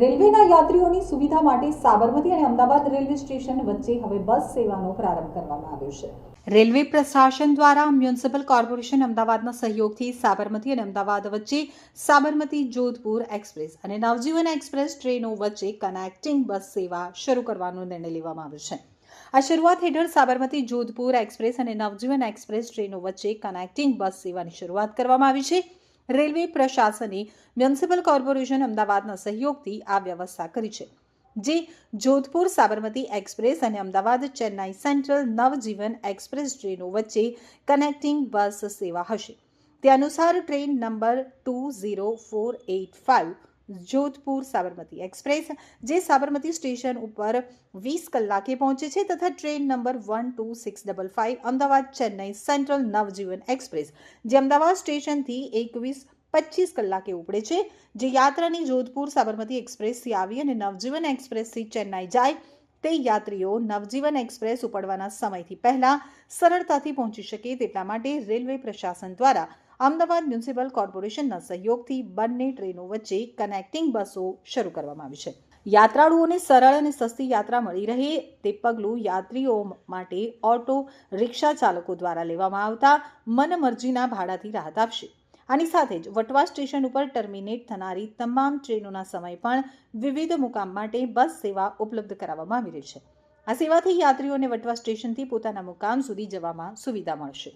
રેલવેના યાત્રીઓની સુવિધા માટે સાબરમતી અને અમદાવાદ રેલવે સ્ટેશન વચ્ચે હવે બસ સેવાનો પ્રારંભ કરવામાં આવ્યો છે. રેલવે પ્રશાસન દ્વારા મ્યુનિસિપલ કોર્પોરેશન અમદાવાદના સહયોગથી સાબરમતી અને અમદાવાદ વચ્ચે સાબરમતી જોધપુર એક્સપ્રેસ અને નવજીવન એક્સપ્રેસ ટ્રેનો વચ્ચે કનેક્ટિંગ બસ સેવા શરૂ કરવાનો નિર્ણય લેવામાં આવ્યો છે. આ શરૂઆત હેઠળ સાબરમતી જોધપુર એક્સપ્રેસ અને નવજીવન એક્સપ્રેસ ટ્રેનો વચ્ચે કનેક્ટિંગ બસ સેવાની શરૂઆત કરવામાં આવી છે. રેલવે પ્રશાસને મ્યુનિસિપલ કોર્પોરેશન અમદાવાદના સહયોગથી આ વ્યવસ્થા કરી છે. જે જોધપુર સાબરમતી એક્સપ્રેસ અને અમદાવાદ ચેન્નાઈ સેન્ટ્રલ નવજીવન એક્સપ્રેસ ટ્રેનો વચ્ચે કનેક્ટિંગ બસ સેવા હશે. તે અનુસાર train number two zero four eight five Jodhpur Sabarmati express, જે સાબરમતી સ્ટેશન ઉપર વીસ કલાકે પહોંચે છે તથા train number one two six double five, Ahmedabad Chennai central Navjivan express, જે અમદાવાદ સ્ટેશનથી એકવીસ પચીસ કલાકે ઉપડે છે. જે યાત્રાની જોધપુર સાબરમતી એક્સપ્રેસથી આવી અને નવજીવન એક્સપ્રેસથી ચેન્નાઈ જાય, તે યાત્રીઓ નવજીવન એક્સપ્રેસ ઉપડવાના સમયથી પહેલાં સરળતાથી પહોંચી શકે તેટલા માટે રેલવે પ્રશાસન દ્વારા અમદાવાદ મ્યુનિસિપલ કોર્પોરેશનના સહયોગથી બંને ટ્રેનો વચ્ચે કનેક્ટિંગ બસો શરૂ કરવામાં આવી છે. યાત્રાળુઓને સરળ અને સસ્તી યાત્રા મળી રહે તે પગલું યાત્રીઓ માટે ઓટો રિક્ષા ચાલકો દ્વારા લેવામાં આવતા મનમરજીના ભાડાથી રાહત આપશે. આની સાથે જ વટવા સ્ટેશન ઉપર ટર્મિનેટ થનારી તમામ ટ્રેનોના સમય પણ વિવિધ મુકામ માટે બસ સેવા ઉપલબ્ધ કરાવવામાં આવી રહી છે. આ સેવાથી યાત્રીઓને વટવા સ્ટેશનથી પોતાના મુકામ સુધી જવામાં સુવિધા મળશે.